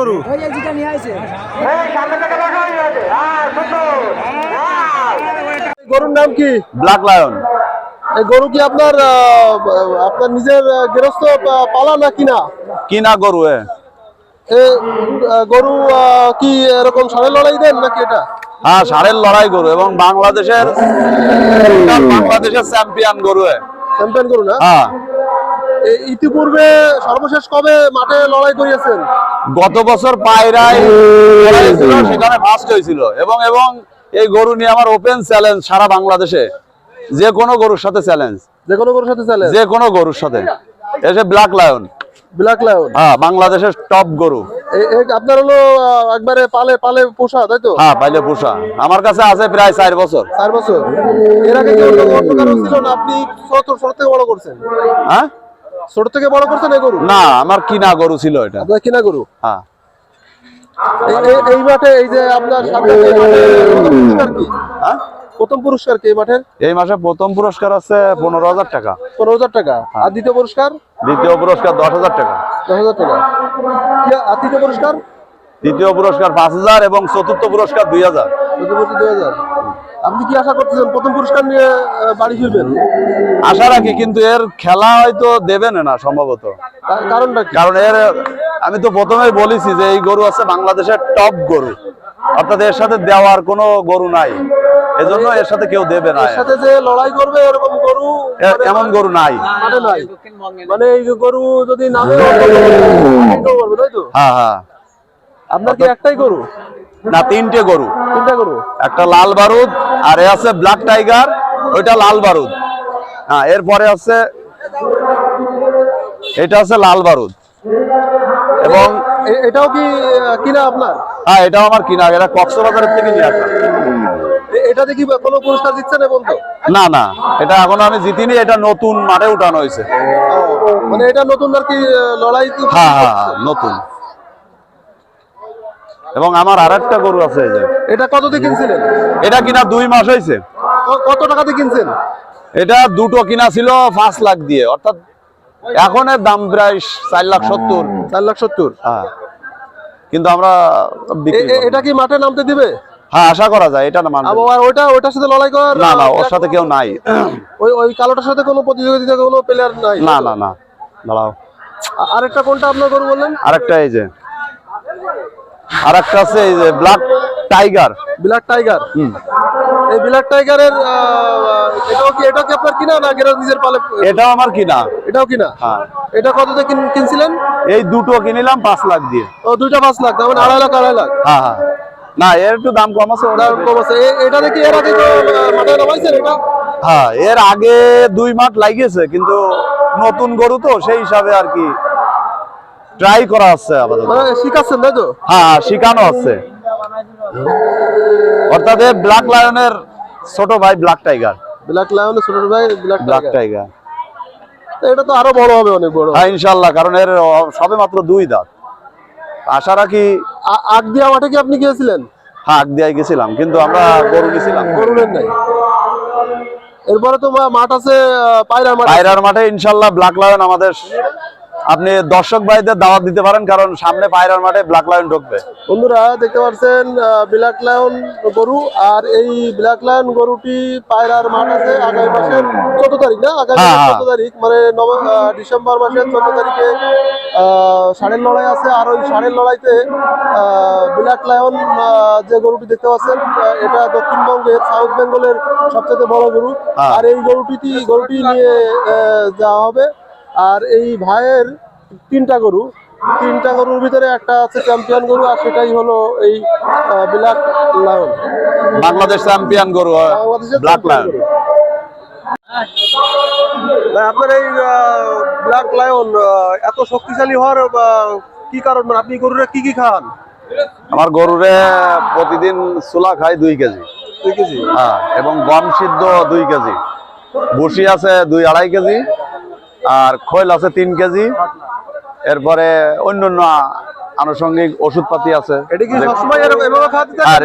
গরু ওই যে যেটা নিয়ে আসে গরুর নাম কি? Black lion. এই গরু কি আপনার আপনার নিজের গৃহস্থ পালা না কিনা? কিনা গরু এ। গরু কি এরকম সাড়ে লড়াই দেন নাকি এটা? হ্যাঁ ষাঁড়ের লড়াই গরু এবং বাংলাদেশের বাংলাদেশের চ্যাম্পিয়ন গরু চ্যাম্পিয়ন গরু না? হ্যাঁ। ইতিপূর্বে সর্বশেষ কবে মাঠে লড়াই করিয়েছেন? গত বছর পায়রায় সেখানে ফার্স্ট হয়েছিল। এবং এবং এই গরু নিয়ে আমার ওপেন চ্যালেঞ্জ সারা বাংলাদেশে। যে কোনো গরুর সাথে চ্যালেঞ্জ যে কোনো গরুর সাথে চ্যালেঞ্জ যে কোনো গরুর সাথে। এসে ব্ল্যাক লায়ন ব্ল্যাক লায়ন হ্যাঁ বাংলাদেশের টপ গরু। আপনার হলো একবারে পালে পালে পোষা তাই তো? হ্যাঁ পাইলে পোষা। আমার কাছে আছে প্রায় চার বছর। চার বছর। এর আগে ছিল না? আপনি বড় করছেন। হ্যাঁ? ছোট থেকে বড় করছেন এই গরু? না আমার কিনা গরু ছিল এটা। আপনার কিনা গরু? হ্যাঁ। এই- মাঠে এই যে আপনার সামনে প্রথম পুরস্কার কি? হ্যাঁ? প্রথম পুরস্কার এই মাঠের এই মাসে প্রথম পুরস্কার আছে পনেরো হাজার টাকা। পনেরো হাজার টাকা। আর দ্বিতীয় পুরস্কার? দ্বিতীয় পুরস্কার দশ হাজার টাকা। দশ হাজার টাকা। আর তৃতীয় পুরস্কার? তৃতীয় পুরস্কার পাঁচ হাজার এবং চতুর্থ পুরস্কার দুই হাজার। চতুর্থ দুই হাজার। আপনি কি আশা করতেছেন প্রথম পুরস্কার নিয়ে বাড়ি ফিরবেন? আশা রাখি কিন্তু এর খেলা হয়তো দেবেন না সম্ভবত। কারণটা কারণ এর আমি তো প্রথমেই বলেছি যে এই গরু আছে বাংলাদেশের টপ গরু। অর্থাৎ এর সাথে দেওয়ার কোনো গরু নাই। এজন্য এর সাথে কেউ দেবে না। এর সাথে যে লড়াই করবে এরকম গরু এমন গরু নাই। মানে নাই। মানে এই গরু যদি নামে তো হ্যাঁ হ্যাঁ। আপনার কি একটাই গরু? না তিনটে গরু। তিনটা গরু? একটা লাল বারুদ আর এ আছে ব্ল্যাক টাইগার ওইটা লাল বারুদ। হ্যাঁ এরপরে আছে এটা আছে লাল বারুদ। এবং এটাও কি কিনা আপনার? হ্যাঁ এটাও আমার কিনা এটা কক্সবাজারের থেকে নিয়ে আসা। এ- এটাতে কি কোনো পুরস্কার দিচ্ছেন এখন তো না না এটা এখনও আমি জিতিনি এটা নতুন মাঠে উঠানো হয়েছে। মানে এটা নতুন আর কি লড়াই হ্যাঁ হ্যাঁ হ্যাঁ, নতুন। এবং আমার আর একটা গরু আছে এই যে। এটা কত দিয়ে কিনছিলেন? এটা কিনা দুই মাস হয়েছে কত টাকা দিয়ে কিনছেন? এটা দুটো কিনা ছিল পাঁচ লাখ দিয়ে। অর্থাৎ এখন এর দাম প্রায় চার লাখ সত্তর। চার লাখ সত্তর? হ্যাঁ। কিন্তু আমরা। এটা কি মাঠে নামতে দিবে? হ্যাঁ আশা করা যায় এটা না মানবে আবার ওইটা ওইটার সাথে লড়াই করার না না ওর সাথে কেউ নাই। ওই ওই কালোটার সাথে কোনো প্রতিযোগিতা কোনো প্লেয়ার নাই না না না দাঁড়াও। আরেকটা কোনটা আপনার গরু বললেন? আরেকটা এই যে। আরেকটা আছে এই যে ব্ল্যাক টাইগার ব্ল্যাক টাইগার হুম। এই ব্ল্যাক টাইগারের এটাও কি এটাও কি আপনার কিনা না গেরা নিজের পালে এটাও আমার কিনা। এটাও কিনা? হ্যাঁ। এটা কত দিয়ে কিনছিলেন? এই দুটো কিনিলাম পাঁচ লাখ দিয়ে। ও দুইটা পাঁচ লাখ তার মানে আড়াই লাখ আড়াই লাখ। হ্যাঁ হ্যাঁ। না এর একটু দাম কম আছে ওটা কম আছে। এটা দেখি এর আগে তো মাঠে নামাইছেন এটা? হ্যাঁ এর আগে দুই মাঠ লাগিয়েছে কিন্তু নতুন গরু তো সেই হিসাবে আর কি ট্রাই করা হচ্ছে আপাতত। মানে শিখাচ্ছেন তাই তো? হ্যাঁ হ্যাঁ, শিখানো হচ্ছে অর্থাৎ ব্ল্যাক লায়নের ছোট ভাই ব্ল্যাক টাইগার ব্ল্যাক লায়ন ছোট ভাই ব্ল্যাক ব্ল্যাক টাইগার এটা তো আরও বড় হবে অনেক বড়। হ্যাঁ ইনশাল্লাহ কারণ এর সবে মাত্র দুই দাঁত। আশা রাখি আগ দিয়া মাঠে কি আপনি গিয়েছিলেন? হাঁক দিয়ে গেছিলাম কিন্তু আমরা গরু নিয়েছিলাম গরুলেন নাই। এরপরে তো মাঠ আছে পায়রার মাঠ। পায়রার মাঠে ইনশাল্লাহ ব্ল্যাক লায়ন আমাদের আপনি দর্শক ভাইদের দাওয়াত দিতে পারেন কারণ সামনে পায়রার মাঠে ব্ল্যাক লায়ন ঢুকবে। বন্ধুরা দেখতে পাচ্ছেন ব্ল্যাক লায়ন গরু আর এই ব্ল্যাক লায়ন গরুটি পায়রার মাঠ আছে আগামী মাসের চোদ্দ তারিখ না? আগামী হ্যাঁ, হ্যাঁ। চোদ্দ তারিখ মানে ডিসেম্বর মাসের চোদ্দ তারিখে আহ, ষাঁড়ের লড়াই আছে। আর ওই ষাঁড়ের লড়াইতে ব্ল্যাক লায়ন যে গরুটি দেখতে পাচ্ছেন এটা দক্ষিণবঙ্গের সাউথ বেঙ্গলের সবচেয়ে বড় গরু। হ্যাঁ। আর এই গরুটি গরুটি নিয়ে যাওয়া হবে। আর এই ভাইয়ের তিনটা গরু। তিনটা গরুর ভিতরে একটা আছে চ্যাম্পিয়ন গরু আর সেটাই হলো এই ব্ল্যাক লায়ন বাংলাদেশ চ্যাম্পিয়ন গরু ব্ল্যাক লায়ন আপনার এই ব্ল্যাক লায়ন এত শক্তিশালী হওয়ার কি কারণ? মানে আপনি গরুরা কি কি খান? আমার গরুরে প্রতিদিন চুলা খাই দুই কেজি। দুই কেজি? হ্যাঁ এবং গম সিদ্ধ দুই কেজি। বসি আছে দুই আড়াই কেজি। আর খৈল আছে তিন কেজি। এরপরে অন্য অন্য আনুষঙ্গিক ওষুধপাতি আছে। আর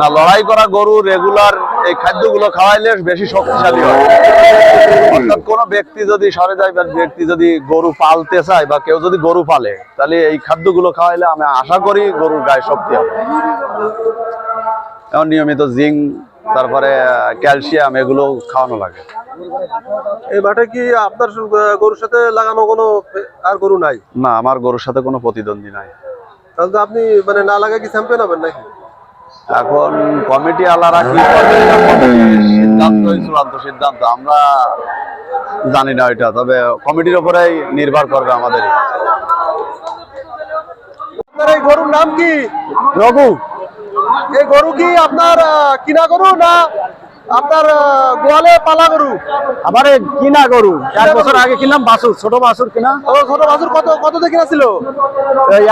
না লড়াই করা গরু রেগুলার এই খাদ্যগুলো খাওয়াইলে বেশি শক্তিশালী হয়। অর্থাৎ কোনো ব্যক্তি যদি সরে যায় বা ব্যক্তি যদি গরু পালতে চায় বা কেউ যদি গরু পালে তাহলে এই খাদ্যগুলো খাওয়াইলে আমি আশা করি গরুর গায়ে শক্তি হবে। যেমন নিয়মিত জিঙ্ক তারপরে ক্যালসিয়াম এগুলো খাওয়ানো লাগে। এই মাঠে কি আপনার গরুর সাথে লাগানো কোনো আর গরু নাই? না আমার গরুর সাথে কোনো প্রতিদ্বন্দ্বী নাই। তাহলে আপনি মানে না লাগায় কি চ্যাম্পিয়ন হবেন নাকি? এখন কমিটি আলারা কি করবে চূড়ান্ত সিদ্ধান্ত। আমরা জানি না এটা তবে কমিটির উপরেই নির্ভর করবে আমাদের। আপনার এই গরুর নাম কি? রঘু। এই গরু কি আপনার কিনা গরু না আপনার গোয়ালে পালা গরু? আমার এই কিনা গরু। এক বছর আগে কিনলাম বাসুর ছোট বাসুর কিনা। ও ছোট বাছুর কত কত দিয়ে কিনা ছিল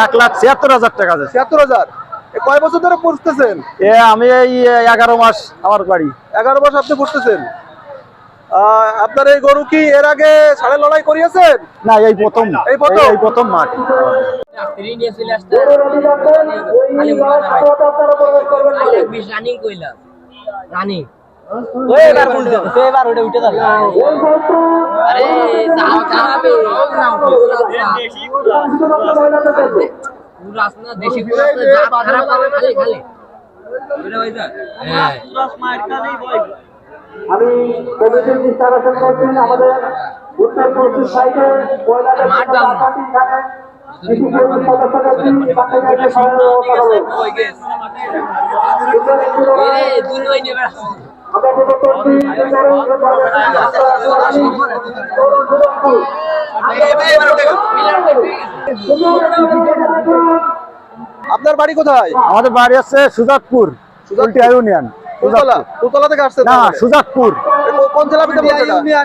এক লাখ ছিয়াত্তর হাজার টাকা আছে। ছিয়াত্তর হাজার। এ কয় বছর ধরে পুষতেছেন? এ আমি এই এগারো মাস আমার বাড়ি। এগারো মাস আপনি পুষতেছেন। আহ, আপনার এই গরু কি এর আগে সাড়ে লড়াই করিয়েছেন? না এই প্রথম। এই প্রথম? এই প্রথম মাঠ। রানিং কইলাম রানিং। আসনা আসনা আমি কমিটির ইনস্টলেশন করছেন আমাদের উত্তর পশ্চিম সাইডে আপনার বাড়ি কোথায়? আমাদের বাড়ি আছে সুজাতপুর উল্টিয়া ইউনিয়ন থেকে আসছেন না? সুজাতপুর। কোন জেলা ভিতরে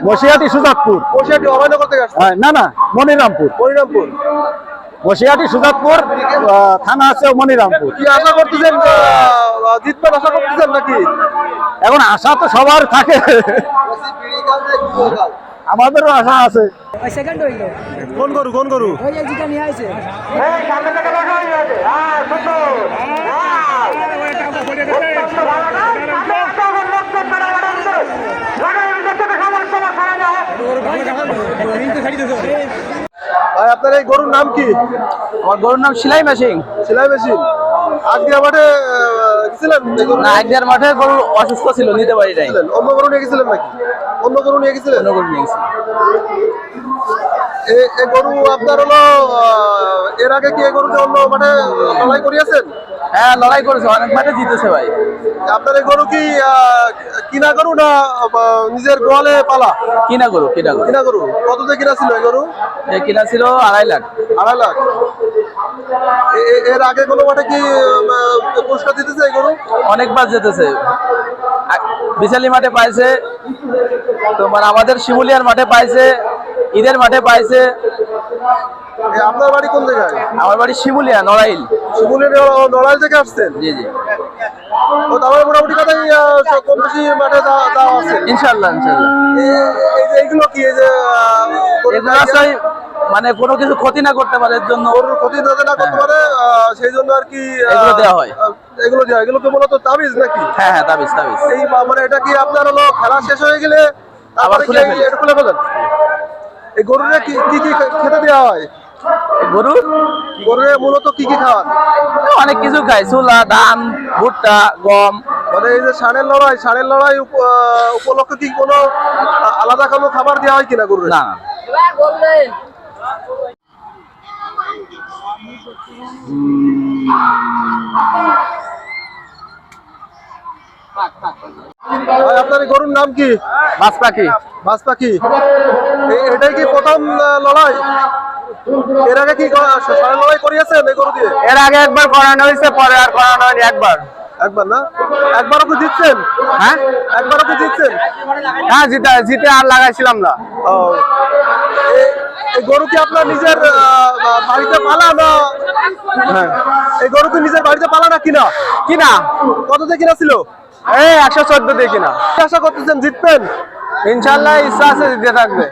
পড়ছে সুজাতপুর। বসিরহাটি অভয়নগর থেকে আসছেন? হ্যাঁ, না না মনিরামপুর। হরিরামপুর বসিয়াটি সুজাতপুর থানা আছে মনিরামপুর। কি আশা করতেছেন জিতবেন আশা করতেছেন নাকি? এখন আশা তো সবার থাকে। আমাদেরও আশা আছে। সেকেন্ড হইল। কোন গরু কোন গরু ওই যেটা নিয়ে ভাই আপনার এই গরুর নাম কি? আমার গরুর নাম সিলাই মেশিন। সেলাই মেশিন। আজকে মাঠে গেছিলেন না মাঠে গরু অসুস্থ ছিল নিতে পারি নাই। অন্য গরু নিয়ে গেছিলেন নাকি? অন্য গরু নিয়ে গেছিলেন? গরু নিয়ে এ- এই গরু আপনার হলো এর আগে কি এই গরুতে অন্য মাঠে লড়াই করিয়েছেন? হ্যাঁ লড়াই করেছে অনেক মাঠে জিতেছে ভাই। আপনার এই গরু কি কিনা গরু না নিজের গোয়ালে পালা? কিনা গরু কিনা গরু। কিনা গরু। কত দিয়ে কিনা ছিল এই গরু? এ কিনা ছিল আড়াই লাখ। আড়াই লাখ। এর আগে কোনো মাঠে কি পুরস্কার দিতেছে এই গরু? অনেকবার যেতেছে আ- বিশালী মাঠে পাইছে তোমার আমাদের শিমুলিয়ার মাঠে পাইছে ঈদের মাঠে পাইছে। আপনার বাড়ি কোন জায়গায়? আমার বাড়ি শিমুলিয়া নড়াইল। শিমুলের নড়াইল থেকে আসছেন? জি জি। ও তারপরে মোটামুটি কথাই কম বেশি মাঠে যাওয়া আছে। ইনশাল্লাহ ইনশাল্লাহ এই যে এইগুলো কি এই যে এগুলো মানে কোনো কিছু ক্ষতি না করতে পারে এর জন্য গরুর ক্ষতি যাতে না করতে পারে সেই জন্য আর কি এগুলো দেওয়া হয়। এগুলো দেওয়া হয়। এগুলো তো মূলত তাবিজ নাকি? হ্যাঁ হ্যাঁ তাবিজ তাবিজ। এই মানে এটা কি আপনার হলো খেলা শেষ হয়ে গেলে তারপরে খুলে কি ফেলেন? এই গরুরে কি কি কি খেতে দেওয়া হয়? গরু? গরুরে মূলত কি কি খাওয়ান? অনেক কিছু খায় চুলা ধান ভুট্টা গম। মানে এই যে ষাঁড়ের লড়াই ষাঁড়ের লড়াই উপলক্ষে কি কোনো আলাদা কোনো খাবার দেওয়া হয় কিনা গরুরে? না আপনার গরুর নাম কি? মাছ পাখি বাস পাখি এটাই কি প্রথম লড়াই? এর আগে কি ষাঁড়ের লড়াই করিয়েছেন এই গরু দিয়ে? এর আগে একবার করানো হয়েছে পরে আর করানো হয়নি একবার। একবার না? জিতছেন? হ্যাঁ? জিতছেন? হ্যাঁ জিতে জিতে আর লাগাইছিলাম না। ও, এই গরু কি আপনার নিজের বাড়িতে পালা না? হ্যাঁ। এই গরু কি নিজের বাড়িতে পালা না কিনা? কিনা? কত দিয়ে কিনা ছিল? এই একশো চোদ্দ দিয়ে কিনা। আশা করতেছেন জিতবেন? ইনশাল্লাহ ইচ্ছা আছে জিতে থাকবে।